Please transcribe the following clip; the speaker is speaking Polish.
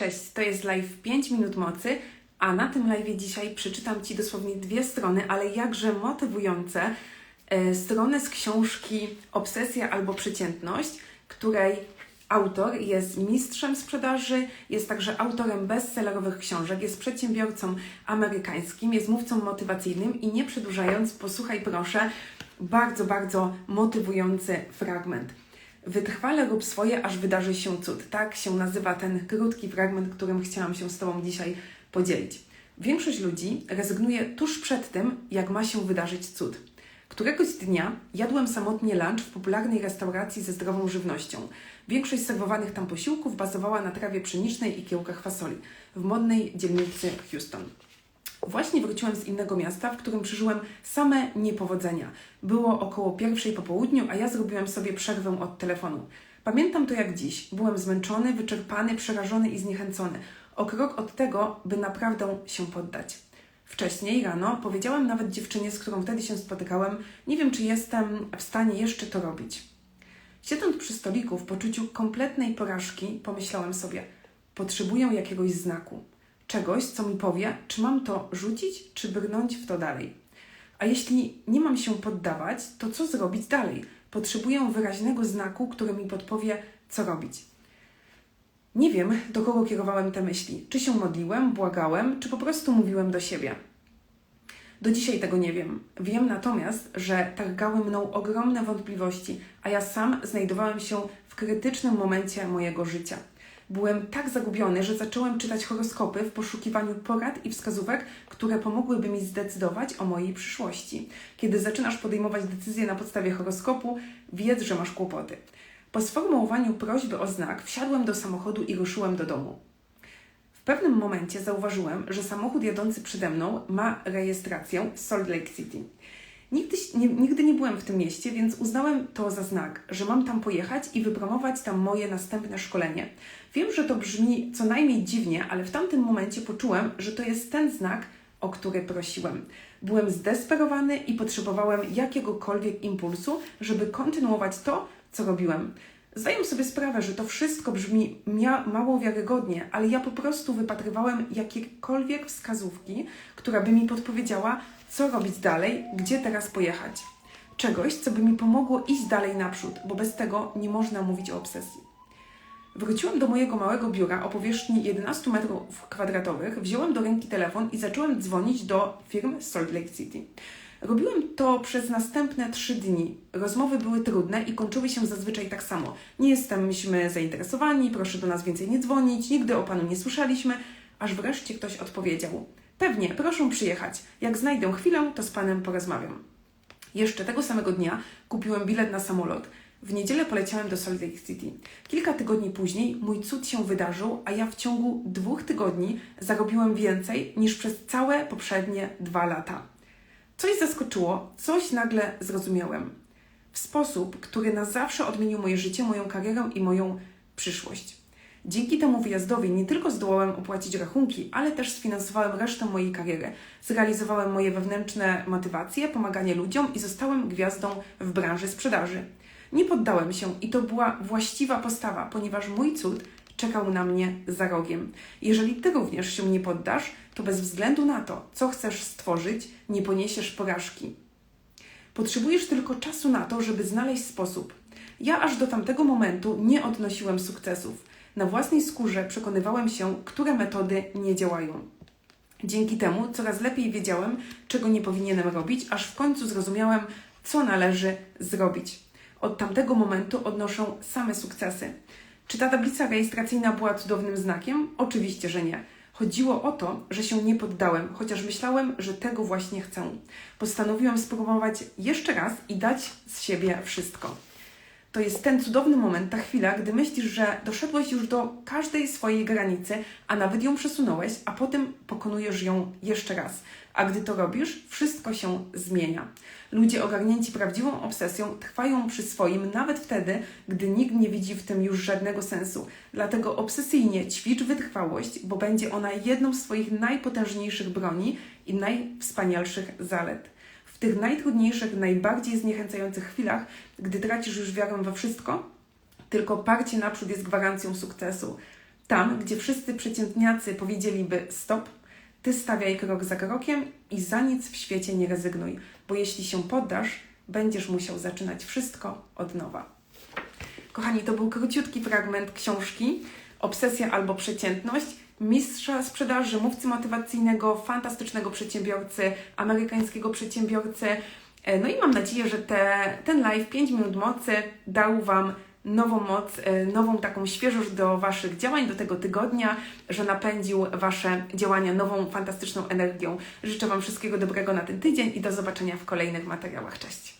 Cześć, to jest live 5 minut mocy, a na tym live dzisiaj przeczytam Ci dosłownie dwie strony, ale jakże motywujące e, strony z książki Obsesja albo Przeciętność, której autor jest mistrzem sprzedaży, jest także autorem bestsellerowych książek, jest przedsiębiorcą amerykańskim, jest mówcą motywacyjnym i nie przedłużając, posłuchaj proszę, bardzo, bardzo motywujący fragment. Wytrwale rób swoje, aż wydarzy się cud. Tak się nazywa ten krótki fragment, którym chciałam się z Tobą dzisiaj podzielić. Większość ludzi rezygnuje tuż przed tym, jak ma się wydarzyć cud. Któregoś dnia jadłem samotnie lunch w popularnej restauracji ze zdrową żywnością. Większość serwowanych tam posiłków bazowała na trawie pszenicznej i kiełkach fasoli w modnej dzielnicy Houston. Właśnie wróciłem z innego miasta, w którym przeżyłem same niepowodzenia. Było około pierwszej po południu, a ja zrobiłem sobie przerwę od telefonu. Pamiętam to jak dziś. Byłem zmęczony, wyczerpany, przerażony i zniechęcony. O krok od tego, by naprawdę się poddać. Wcześniej rano powiedziałem nawet dziewczynie, z którą wtedy się spotykałem, nie wiem, czy jestem w stanie jeszcze to robić. Siedząc przy stoliku w poczuciu kompletnej porażki, pomyślałem sobie, potrzebuję jakiegoś znaku czegoś, co mi powie, czy mam to rzucić, czy brnąć w to dalej. A jeśli nie mam się poddawać, to co zrobić dalej? Potrzebuję wyraźnego znaku, który mi podpowie, co robić. Nie wiem, do kogo kierowałem te myśli. Czy się modliłem, błagałem, czy po prostu mówiłem do siebie. Do dzisiaj tego nie wiem. Wiem natomiast, że targały mną ogromne wątpliwości, a ja sam znajdowałem się w krytycznym momencie mojego życia. Byłem tak zagubiony, że zacząłem czytać horoskopy w poszukiwaniu porad i wskazówek, które pomogłyby mi zdecydować o mojej przyszłości. Kiedy zaczynasz podejmować decyzje na podstawie horoskopu, wiedz, że masz kłopoty. Po sformułowaniu prośby o znak wsiadłem do samochodu i ruszyłem do domu. W pewnym momencie zauważyłem, że samochód jadący przede mną ma rejestrację Salt Lake City. Nigdy nie, nigdy nie byłem w tym mieście, więc uznałem to za znak, że mam tam pojechać i wypromować tam moje następne szkolenie. Wiem, że to brzmi co najmniej dziwnie, ale w tamtym momencie poczułem, że to jest ten znak, o który prosiłem. Byłem zdesperowany i potrzebowałem jakiegokolwiek impulsu, żeby kontynuować to, co robiłem. Zdaję sobie sprawę, że to wszystko brzmi mało wiarygodnie, ale ja po prostu wypatrywałem jakiekolwiek wskazówki, która by mi podpowiedziała, co robić dalej, gdzie teraz pojechać. Czegoś, co by mi pomogło iść dalej naprzód, bo bez tego nie można mówić o obsesji. Wróciłem do mojego małego biura o powierzchni 11 metrów kwadratowych, wziąłem do ręki telefon i zacząłem dzwonić do firm Salt Lake City. Robiłem to przez następne trzy dni. Rozmowy były trudne i kończyły się zazwyczaj tak samo. Nie jesteśmy zainteresowani, proszę do nas więcej nie dzwonić, nigdy o panu nie słyszeliśmy, aż wreszcie ktoś odpowiedział: Pewnie, proszę przyjechać. Jak znajdę chwilę, to z panem porozmawiam. Jeszcze tego samego dnia kupiłem bilet na samolot. W niedzielę poleciałem do Salt Lake City. Kilka tygodni później mój cud się wydarzył, a ja w ciągu dwóch tygodni zarobiłem więcej niż przez całe poprzednie dwa lata. Coś zaskoczyło, coś nagle zrozumiałem. W sposób, który na zawsze odmienił moje życie, moją karierę i moją przyszłość. Dzięki temu wyjazdowi nie tylko zdołałem opłacić rachunki, ale też sfinansowałem resztę mojej kariery. Zrealizowałem moje wewnętrzne motywacje, pomaganie ludziom i zostałem gwiazdą w branży sprzedaży. Nie poddałem się i to była właściwa postawa, ponieważ mój cud czekał na mnie za rogiem. Jeżeli Ty również się nie poddasz, to bez względu na to, co chcesz stworzyć, nie poniesiesz porażki. Potrzebujesz tylko czasu na to, żeby znaleźć sposób. Ja aż do tamtego momentu nie odnosiłem sukcesów. Na własnej skórze przekonywałem się, które metody nie działają. Dzięki temu coraz lepiej wiedziałem, czego nie powinienem robić, aż w końcu zrozumiałem, co należy zrobić. Od tamtego momentu odnoszę same sukcesy. Czy ta tablica rejestracyjna była cudownym znakiem? Oczywiście, że nie. Chodziło o to, że się nie poddałem, chociaż myślałem, że tego właśnie chcę. Postanowiłem spróbować jeszcze raz i dać z siebie wszystko. To jest ten cudowny moment, ta chwila, gdy myślisz, że doszedłeś już do każdej swojej granicy, a nawet ją przesunąłeś, a potem pokonujesz ją jeszcze raz. A gdy to robisz, wszystko się zmienia. Ludzie ogarnięci prawdziwą obsesją trwają przy swoim nawet wtedy, gdy nikt nie widzi w tym już żadnego sensu. Dlatego obsesyjnie ćwicz wytrwałość, bo będzie ona jedną z swoich najpotężniejszych broni i najwspanialszych zalet tych najtrudniejszych, najbardziej zniechęcających chwilach, gdy tracisz już wiarę we wszystko, tylko parcie naprzód jest gwarancją sukcesu. Tam, gdzie wszyscy przeciętniacy powiedzieliby stop, ty stawiaj krok za krokiem i za nic w świecie nie rezygnuj, bo jeśli się poddasz, będziesz musiał zaczynać wszystko od nowa. Kochani, to był króciutki fragment książki Obsesja albo przeciętność mistrza sprzedaży, mówcy motywacyjnego, fantastycznego przedsiębiorcy, amerykańskiego przedsiębiorcy. E, No i mam nadzieję, że te, ten live 5 minut mocy dał Wam nową moc, e, nową taką świeżość do Waszych działań, do tego tygodnia, że napędził Wasze działania nową, fantastyczną energią. Życzę Wam wszystkiego dobrego na ten tydzień i do zobaczenia w kolejnych materiałach. Cześć!